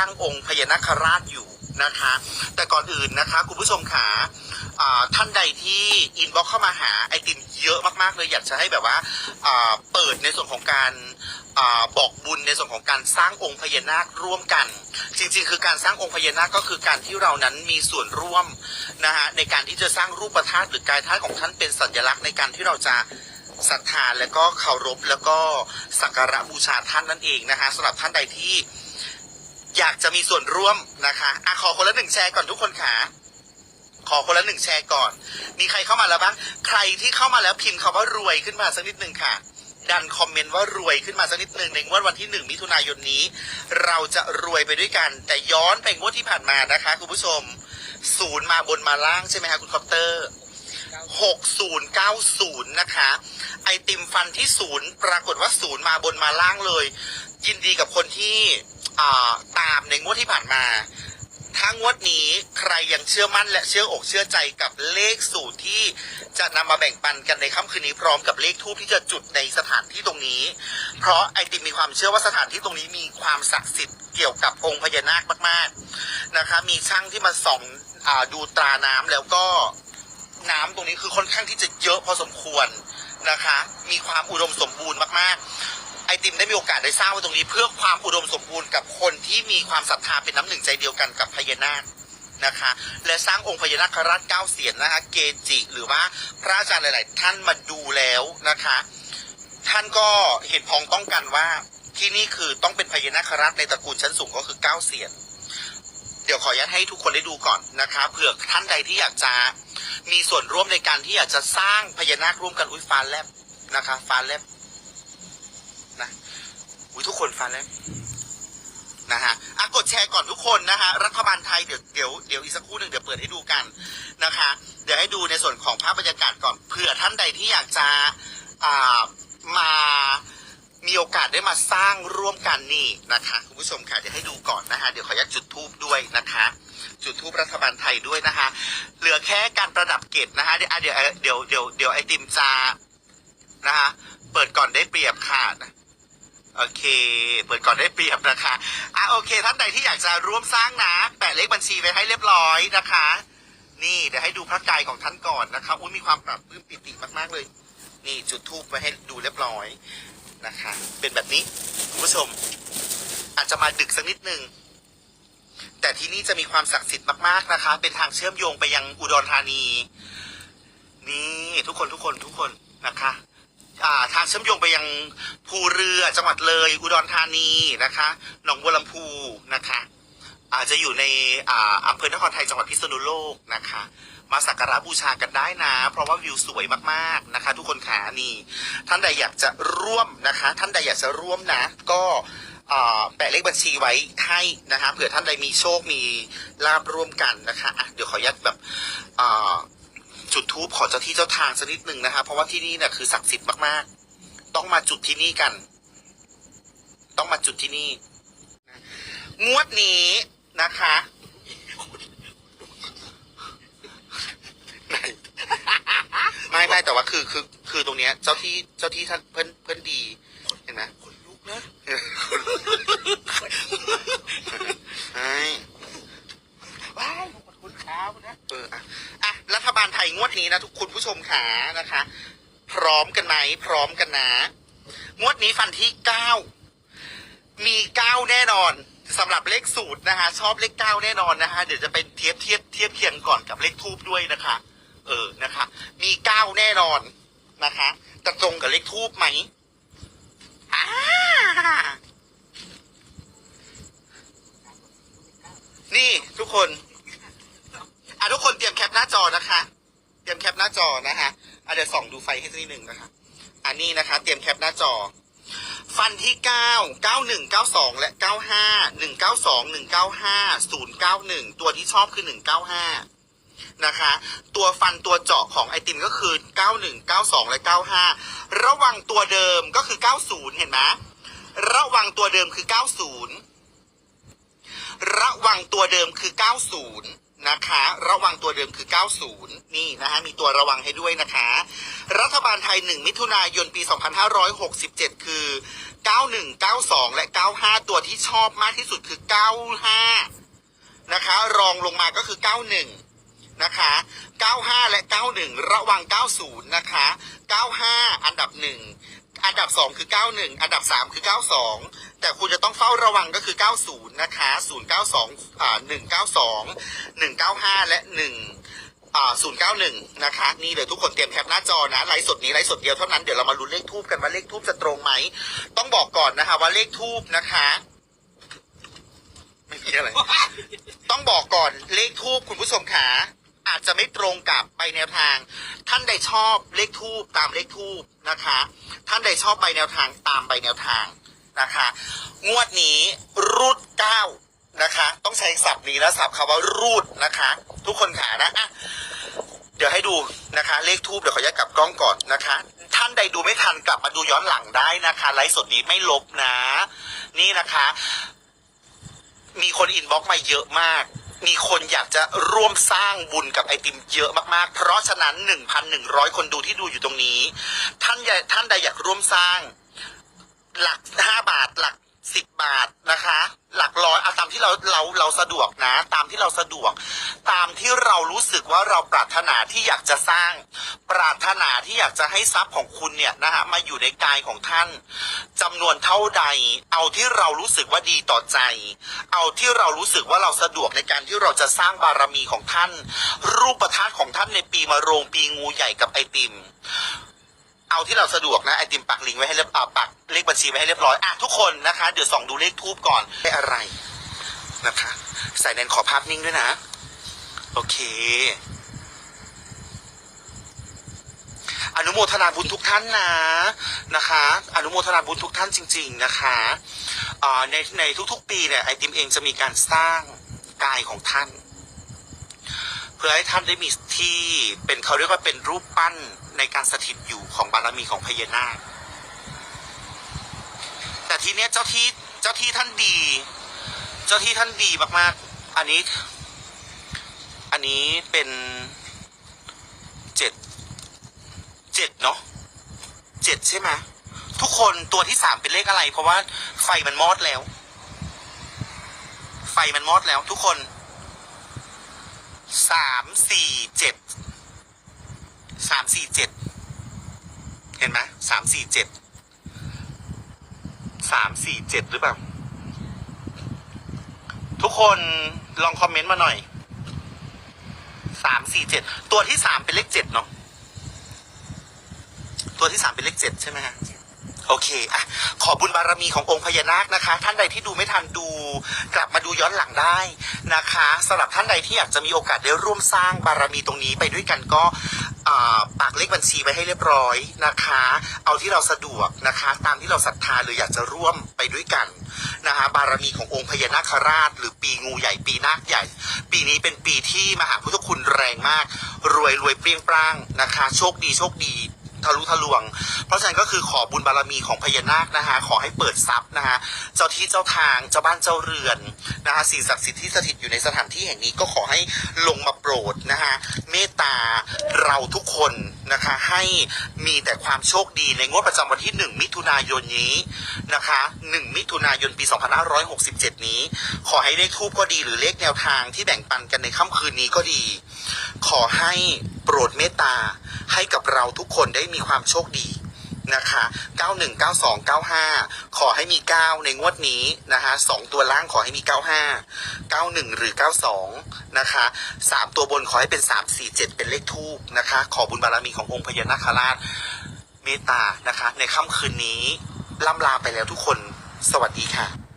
างองค์พญานาคราชอยู่นะคะ แต่ก่อนอื่นนะคะคุณผู้ชมขาท่านใดที่อินบ็อกเข้ามาหาไอติมเยอะมากๆเลยอยากจะให้แบบว่าเปิดในส่วนของการอบอกบุญในส่วนของการสร้างองค์พญานาคร่วมกัน จริงๆ คือการสร้างองค์พญานาคก็คือการที่เรานั้นมีส่วนร่วมนะฮะในการที่จะสร้างรูปธาตุหรือกายธาตุของท่านเป็นสัญลักษณ์ในการที่เราจะศรัทธาและก็เคารพแล้วก็สักการะบูชาท่านนั่นเองนะคะสำหรับท่านใดที่ อยากจะมีส่วนร่วมนะคะอะขอคนละหนึ่งแชร์ก่อนทุกคนค่ะขอคนละหนึ่งแชร์ก่อน มีใครเข้ามาแล้วบ้าง ใครที่เข้ามาแล้วพิมพ์คำว่ารวยขึ้นมาสักนิดหนึ่งค่ะ ดันคอมเมนต์ว่ารวยขึ้นมาสักนิดหนึ่งในงวดวันที่หนึ่งมิถุนายนนี้ เราจะรวยไปด้วยกัน แต่ย้อนไปงวดที่ผ่านมานะคะคุณผู้ชม ศูนย์มาบนมาล่างใช่ไหมคะคุณคอปเตอร์6090 นะคะ ไอติมฟันที่ศูนย์ปรากฏว่าศูนย์มาบนมาล่างเลย ยินดีกับคนที่ ตามในงวดที่ผ่านมา ถ้างวดนี้ใครยังเชื่อมั่นและเชื่ออกเชื่อใจกับเลขสูตรที่จะนำมาแบ่งปันกันในค่ำคืนนี้พร้อมกับเลขทูปที่จะจุดในสถานที่ตรงนี้ เพราะไอติมมีความเชื่อว่าสถานที่ตรงนี้มีความศักดิ์สิทธิ์เกี่ยวกับองค์พญานาคมากๆนะคะ มีช่างที่มาส่องอาดูตราน้ำแล้วก็น้ำตรงนี้คือค่อนข้างที่จะเยอะพอสมควรนะคะ มีความอุดมสมบูรณ์มากๆ ไอติมได้มีโอกาสได้สร้างไว้ตรงนี้ เพื่อความอุดมสมบูรณ์กับคนที่มีความศรัทธาเป็นน้ำหนึ่งใจเดียวกันกับพญานาคนะคะ และสร้างองค์พญานาคราชเก้าเสียนนะคะเกจิหรือว่าพระอาจารย์หลาย ๆ ท่านมาดูแล้วนะคะ ท่านก็เห็นพ้องต้องกันว่าที่นี่คือต้องเป็นพญานาคราชในตระกูลชั้นสูงก็คือเก้าเสียนเดี๋ยวขออนุญาตให้ทุกคนได้ดูก่อนนะคะเผื่อท่านใดที่อยากจะมีส่วนร่วมในการที่อยากจะสร้างพญานาคร่วมกันอุ้ยฟ้าแลบนะคะฟ้าแลบ นะอุ้ยทุกคนฟ้าแลบนะฮะอะกดแชร์ก่อนทุกคนนะฮะ รัฐบาลไทยเดี๋ยวเดี๋ยวเดี๋ยวอีกสักครู่หนึ่งเดี๋ยวเปิดให้ดูกันนะคะ เดี๋ยวให้ดูในส่วนของภาพบรรยากาศก่อนเผื่อท่านใดที่อยากจะอ่ามามีโอกาสได้มาสร้างร่วมกันนี่นะคะคุณผู้ชมค่ะเดี๋ยวให้ดูก่อนนะคะเดี๋ยวขออนุญาตจุดทูบด้วยนะคะ จุดทูปรัฐบาลไทยด้วยนะคะ เหลือแค่การประดับเกตนะคะเดี๋ยวเดี๋ยวเดี๋ยวเดี๋ยวไอติมจะนะคะเปิดก่อนได้เปรียบค่ะ โอเค เปิดก่อนได้เปรียบนะคะ อะโอเค ท่านใดที่อยากจะร่วมสร้างนะ แปะเลขบัญชีไว้ให้เรียบร้อยนะคะ นี่เดี๋ยวให้ดูพระกายของท่านก่อนนะคะอุ้ยมีความปรับปลื้มปิติมากๆเลย นี่จุดทูปไว้ให้ดูเรียบร้อยนะคะ เป็นแบบนี้คุณผู้ชม อาจจะมาดึกสักนิดนึงแต่ที่นี่จะมีความศักดิ์สิทธิ์มากๆนะคะ เป็นทางเชื่อมโยงไปยังอุดรธานี นี่ทุกคนทุกคนทุกคนนะคะ อ่าทางเชื่อมโยงไปยังภูเรือจังหวัดเลย อุดรธานีนะคะหนองบัวลำพูนะคะ อาจจะอยู่ในอ่าอำเภอนครไทยจังหวัดพิษณุโลกนะคะ มาสักการะบูชากันได้นะ เพราะว่าวิวสวยมากๆนะคะ ทุกคนขานี่ ท่านใดอยากจะร่วมนะคะ ท่านใดอยากจะร่วมนะ ก็แปะเลขบัญชีไว้ให้นะคะเผื่อท่านใดมีโชคมีลาบร่วมกันนะคะะเดี๋ยวขออนุญาตแบบ จุดทูบขอเจ้าที่เจ้าทางสักนิดหนึ่งนะคะ เพราะว่าที่นี่เนี่ยคือศักดิ์สิทธิ์มากๆ ต้องมาจุดที่นี่กัน ต้องมาจุดที่นี่ งวดนี้นะคะไหนไม่ไม่แต่ว่าคือคือคือตรงเนี้ย เจ้าที่เจ้าที่ท่านเพื่อนเพื่อนดี เห็นไหม คนลุกนะ ใช่ ว้ายขอบคุณครับนะ เอออะอะรัฐบาลไทยงวดนี้นะทุกานะคะ พร้อมกันไหมพร้อมกันนะงวดนี้ฟันที่เก้ามีเก้าแน่นอนสำหรับเลขสูตรนะคะ ชอบเลขเก้าแน่นอนนะคะ เดี๋ยวจะเป็นเทียบเทียบเทียบเคียงก่อนกับเลขทูบด้วยนะคะ เออนะคะ มีเก้าแน่นอนนะคะจะตรงกับเลขทูบไหมอ่านี่ทุกคน อะทุกคนเตรียมแคปหน้าจอนะคะ รียมแคปหน้าจอนะคะอะเดี๋ยวส่องดูไฟให้สักนิดหนึ่งนะคะ อันนี้นะคะ เตรียมแคปหน้าจอ ฟันที่เก้าเก้าหนึ่งเก้าสองและเก้าห้าหนึ่งเก้าสองหนึ่งเก้าห้าศูนย์เก้าหนึ่งตัวที่ชอบคือหนึ่งเก้าห้านะคะ ตัวฟันตัวเจาะของไอติมก็คือเก้าหนึ่งเก้าสองและเก้าห้าระวังตัวเดิมก็คือเก้าศูนย์เห็นไหมระวังตัวเดิมคือเก้าศูนย์ระวังตัวเดิมคือเก้าศู นะคะ ระวังตัวเดิมคือ 90 นี่นะฮะ มีตัวระวังให้ด้วยนะคะ รัฐบาลไทย 1 มิถุนายนปี 2567 คือ 91 92 และ 95 ตัวที่ชอบมากที่สุดคือ 95 นะคะ รองลงมาก็คือ 91 นะคะ 95 และ 91 ระวัง 90 นะคะ 95 อันดับ 1 อันดับ 2 คือ 91 อันดับ 3 คือ 92 แต่คุณจะต้องเฝ้าระวังก็คือ 90 นะคะ 092 อ่า 192 195 และ 1 อ่า 091 นะคะ นี่เลยทุกคนเตรียมแคปหน้าจอนะ ไลฟ์สดนี้ไลฟ์สดเดียวเท่านั้น เดี๋ยวเรามาลุ้นเลขทูบกันว่าเลขทูบจะตรงไหม ต้องบอกก่อนนะคะว่าเลขทูบนะคะไม่มีอะไร ต้องบอกก่อนเลขทูบคุณผู้ชมขา อาจจะไม่ตรงกับไปแนวทาง ท่านใดชอบเลขทูบตามเลขทูบนะคะ ท่านใดชอบใบแนวทางตามใบแนวทางนะคะ งวดนี้รูดเก้านะคะ ต้องใช้ศัพท์นี้แล้วศัพท์คำว่ารูดนะคะ ทุกคนขานะอะเดี๋ยวให้ดูนะคะ เลขทูบเดี๋ยวขออนุญาตกลับกล้องก่อนนะคะ ท่านใดดูไม่ทันกลับมาดูย้อนหลังได้นะคะไลฟ์สดนี้ไม่ลบนะ นี่นะคะ มีคนอินบ็อกมาเยอะมาก มีคนอยากจะร่วมสร้างบุญกับไอติมเยอะมากๆ เพราะฉะนั้น 1,100 คนดูที่ดูอยู่ตรงนี้ ท่านท่านใดอยากร่วมสร้าง หลัก 5 บาทหลัก 10บบาทนะคะ หลักร้อยเอาตามที่เราเราเราสะดวกนะ ตามที่เราสะดวก ตามที่เรารู้สึกว่าเราปรารถนาที่อยากจะสร้าง ปรารถนาที่อยากจะให้ทรัพย์ของคุณเนี่ยนะฮะมาอยู่ในกายของท่านจำนวนเท่าใด เอาที่เรารู้สึกว่าดีต่อใจ เอาที่เรารู้สึกว่าเราสะดวกในการที่เราจะสร้างบารมีของท่าน รูปประทัดของท่านในปีมะโรงปีงูใหญ่กับไอติม เอาที่เราสะดวกนะไอติมปักลิงก์ไว้ให้เรียบอ่าปักเลขบัญชีไว้ให้เรียบร้อยอะทุกคนนะคะ เดี๋ยวส่องดูเลขทูบก่อนได้อะไรนะคะใส่แนนขอภาพนิ่งด้วยนะ โอเค อนุโมทนาบุญทุกท่านนะนะคะ อนุโมทนาบุญทุกท่านจริง ๆนะคะในในทุกๆ ปีเนี่ยไอติมเองจะมีการสร้างกายของท่าน เพื่อให้ท่านได้มีที่เป็นเขาเรียกว่าเป็นรูปปั้น ในการสถิตอยู่ของบารมีของพญานาค แต่ทีเนี้ยเจ้าที่เจ้าที่ท่านดี เจ้าที่ท่านดีมากๆ อันนี้ อันนี้เป็นเจ็ดเจ็ดเนาะเจ็ดใช่ไหมทุกคนตัวที่สามเป็นเลขอะไร เพราะว่าไฟมันมอดแล้ว ไฟมันมอดแล้ว ทุกคนสามสี่เจ็ด สามสี่เจ็ดเห็นไหมสามสี่เจ็ดสามสี่เจ็ดหรือเปล่า ทุกคนลองคอมเมนต์มาหน่อยสามสี่เจ็ดตัวที่สามเป็นเลขเจ็ดเนาะตัวที่สามเป็นเลขเจ็ดใช่ไหมฮะโอเคอะขอบุญบารมีขององค์พญานาคนะคะ ท่านใดที่ดูไม่ทันดู กลับมาดูย้อนหลังได้นะคะสำหรับท่านใดที่อยากจะมีโอกาสได้ร่วมสร้างบารมีตรงนี้ไปด้วยกันก็ ปากเลขบัญชีไว้ให้เรียบร้อยนะคะ เอาที่เราสะดวกนะคะ ตามที่เราศรัทธาหรืออยากจะร่วมไปด้วยกันนะคะ บารมีขององค์พญานาคราช หรือปีงูใหญ่ปีนาคใหญ่ ปีนี้เป็นปีที่มหาพุทธคุณแรงมาก รวยรวยเปรี้ยงปร้างนะคะ โชคดีโชคดี ทะลุทะลวง เพราะฉะนั้นก็คือขอบุญบารมีของพญานาคนะคะขอให้เปิดทรัพย์นะคะเจ้าที่เจ้าทางเจ้าบ้านเจ้าเรือนนะคะสิ่งศักดิ์สิทธิ์ที่สถิตอยู่ในสถานที่แห่งนี้ก็ขอให้ลงมาโปรดนะคะเมตตาเราทุกคนนะคะให้มีแต่ความโชคดีในงวดประจำวันที่ 1 มิถุนายนนี้นะคะ 1 มิถุนายนปี 2567 นี้ ขอให้เลขทูบก็ดีหรือเลขแนวทางที่แบ่งปันกันในค่ำคืนนี้ก็ดี ขอให้โปรดเมตตา ให้กับเราทุกคนได้มีความโชคดีนะคะ 91 92 95 ขอให้มี 9 ในงวดนี้นะคะสองตัวล่างขอให้มี 95 91 หรือ 92 นะคะสามตัวบนขอให้เป็น 3 4 7 เป็นเลขทูบนะคะ ขอบุญบารมีขององค์พญานาคราชเมตตานะคะ ในค่ำคืนนี้ล่ำลาไปแล้วทุกคน สวัสดีค่ะ